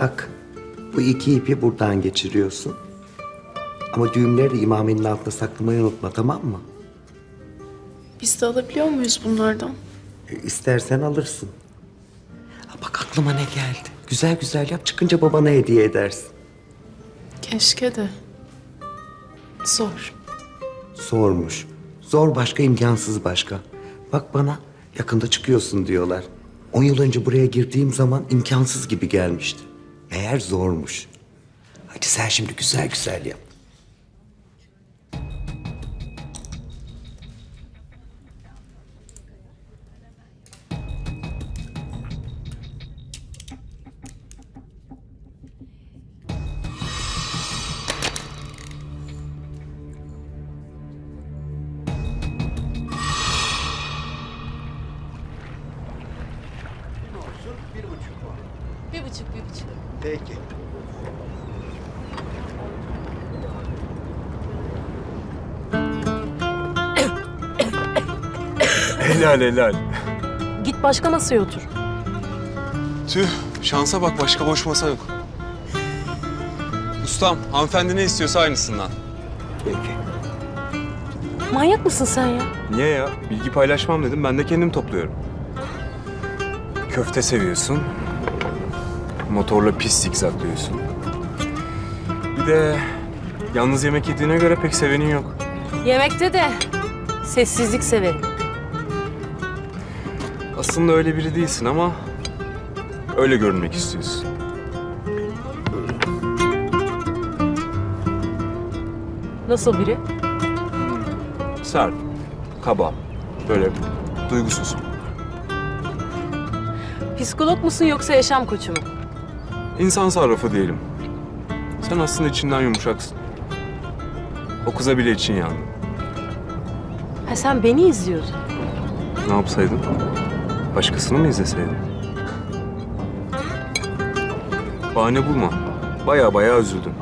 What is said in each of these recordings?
Bak bu iki ipi buradan geçiriyorsun. Ama düğümleri de imamenin altına saklamayı unutma tamam mı? Biz de alabiliyor muyuz bunlardan? E, İstersen alırsın. Ha, bak aklıma ne geldi. Güzel güzel yap çıkınca babana hediye edersin. Keşke de. Zor. Zormuş. Zor başka imkansız başka. Bak bana yakında çıkıyorsun diyorlar. On yıl önce buraya girdiğim zaman imkansız gibi gelmişti. Meğer zormuş. Hadi sen şimdi güzel güzel yap. Buçuk, bir buçuk. Peki. Helal helal. Git başka masaya otur. Tüh şansa bak başka boş masa yok. Ustam hanımefendi ne istiyorsa aynısından. Peki. Manyak mısın sen ya? Niye ya? Bilgi paylaşmam dedim ben de kendim topluyorum. Köfte seviyorsun. Motorla pis zigzaglıyorsun. Bir de yalnız yemek yediğine göre pek sevenin yok. Yemekte de sessizlik severim. Aslında öyle biri değilsin ama öyle görünmek istiyorsun. Nasıl biri? Sert, kaba, böyle duygusuz. Psikolog musun yoksa yaşam koçu mu? İnsan sarrafı diyelim. Sen aslında içinden yumuşaksın. O kıza bile için yandı. Ha sen beni izliyordun. Ne yapsaydın? Başkasını mı izleseydin? Bahane bulma. Baya baya üzüldün.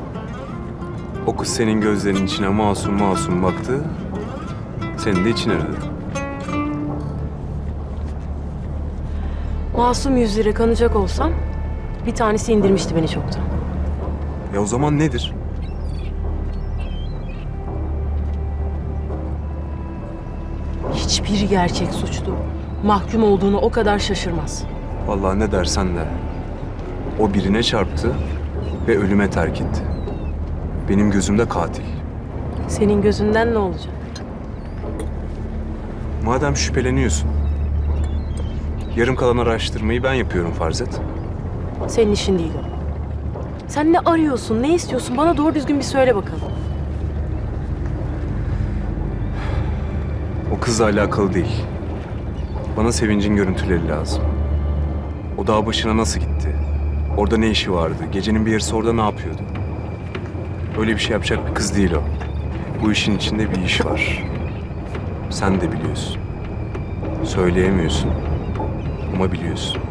O kız senin gözlerinin içine masum masum baktı. Senin de için aradı. Masum yüzlere kanacak olsam bir tanesi indirmişti beni çoktan. Ya o zaman nedir? Hiçbir gerçek suçlu mahkum olduğunu o kadar şaşırmaz. Vallahi ne dersen de. O birine çarptı ve ölüme terk etti. Benim gözümde katil. Senin gözünden ne olacak? Madem şüpheleniyorsun, yarım kalan araştırmayı ben yapıyorum farz et. Senin işin değil o. Sen ne arıyorsun, ne istiyorsun? Bana doğru düzgün bir söyle bakalım. O kızla alakalı değil. Bana Sevinç'in görüntüleri lazım. O dağ başına nasıl gitti? Orada ne işi vardı? Gecenin bir yarısı orada ne yapıyordu? Öyle bir şey yapacak bir kız değil o. Bu işin içinde bir iş var. Sen de biliyorsun. Söyleyemiyorsun ama biliyorsun.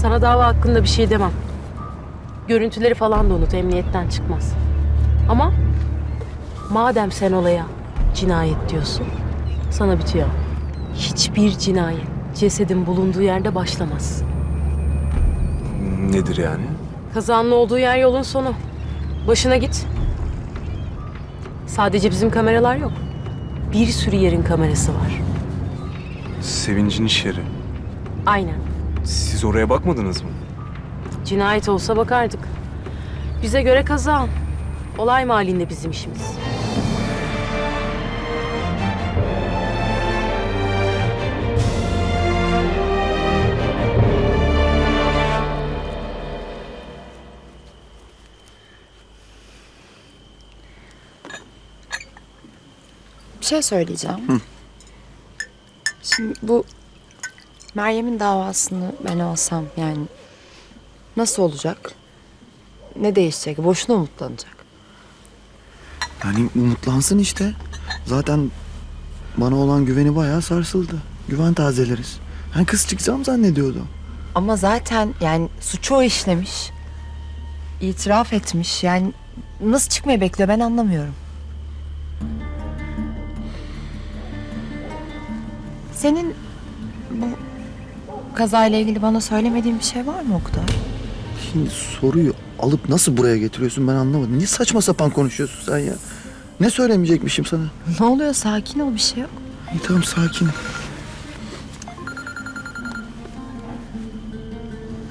Sana dava hakkında bir şey demem. Görüntüleri falan da unut, emniyetten çıkmaz. Ama madem sen olaya cinayet diyorsun, sana bitiyor. Hiçbir cinayet cesedin bulunduğu yerde başlamaz. Nedir yani? Kazanın olduğu yer yolun sonu. Başına git. Sadece bizim kameralar yok. Bir sürü yerin kamerası var. Sevinç'in iş yeri. Aynen. Siz oraya bakmadınız mı? Cinayet olsa bakardık. Bize göre kaza. Olay mahallinde bizim işimiz. Bir şey söyleyeceğim. Şimdi bu Meryem'in davasını ben alsam yani nasıl olacak? Ne değişecek? Boşuna umutlanacak. Yani umutlansın işte. Zaten bana olan güveni bayağı sarsıldı. Güven tazeleriz. Ben kız çıkacağım zannediyordu. Ama zaten yani suçu o işlemiş. İtiraf etmiş. Yani nasıl çıkmayı bekliyor ben anlamıyorum. Senin bu kazayla ilgili bana söylemediğin bir şey var mı Oktay? Şimdi soruyu alıp nasıl buraya getiriyorsun ben anlamadım. Niye saçma sapan konuşuyorsun sen ya? Ne söylemeyecekmişim sana? Ne oluyor sakin ol bir şey yok. İyi tamam sakin.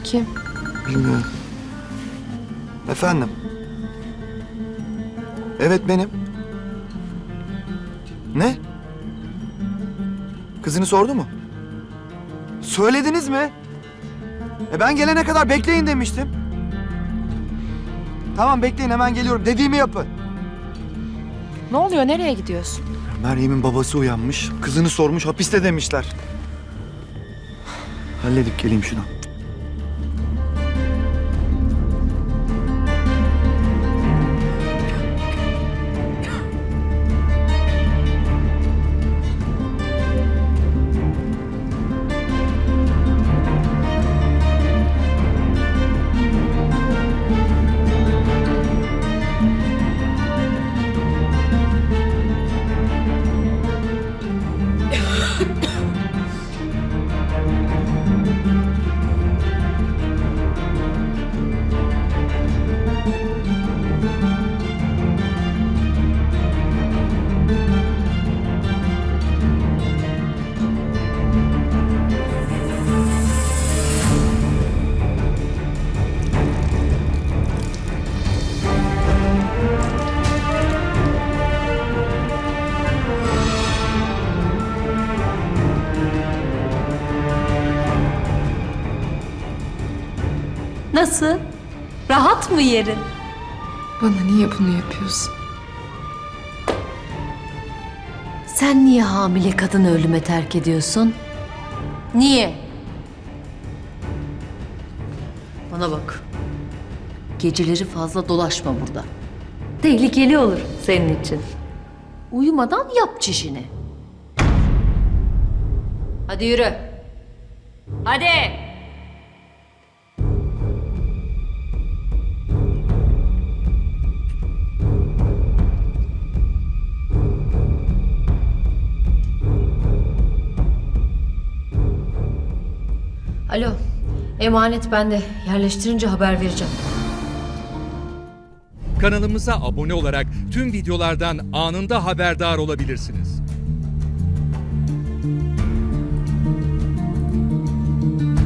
Kim? Bilmiyorum. Efendim? Evet benim. Ne? Kızını sordu mu? Söylediniz mi? E ben gelene kadar bekleyin demiştim. Tamam bekleyin hemen geliyorum. Dediğimi yapın. Ne oluyor nereye gidiyorsun? Meryem'in babası uyanmış. Kızını sormuş hapiste demişler. Halledip geleyim şunu. Nasıl? Rahat mı yerin? Bana niye bunu yapıyorsun? Sen niye hamile kadını ölüme terk ediyorsun? Niye? Bana bak. Geceleri fazla dolaşma burada. Tehlikeli olur senin için. Uyumadan yap çişini. Hadi yürü. Hadi. Alo. Emanet bende. Yerleştirince haber vereceğim. Kanalımıza abone olarak tüm videolardan anında haberdar olabilirsiniz.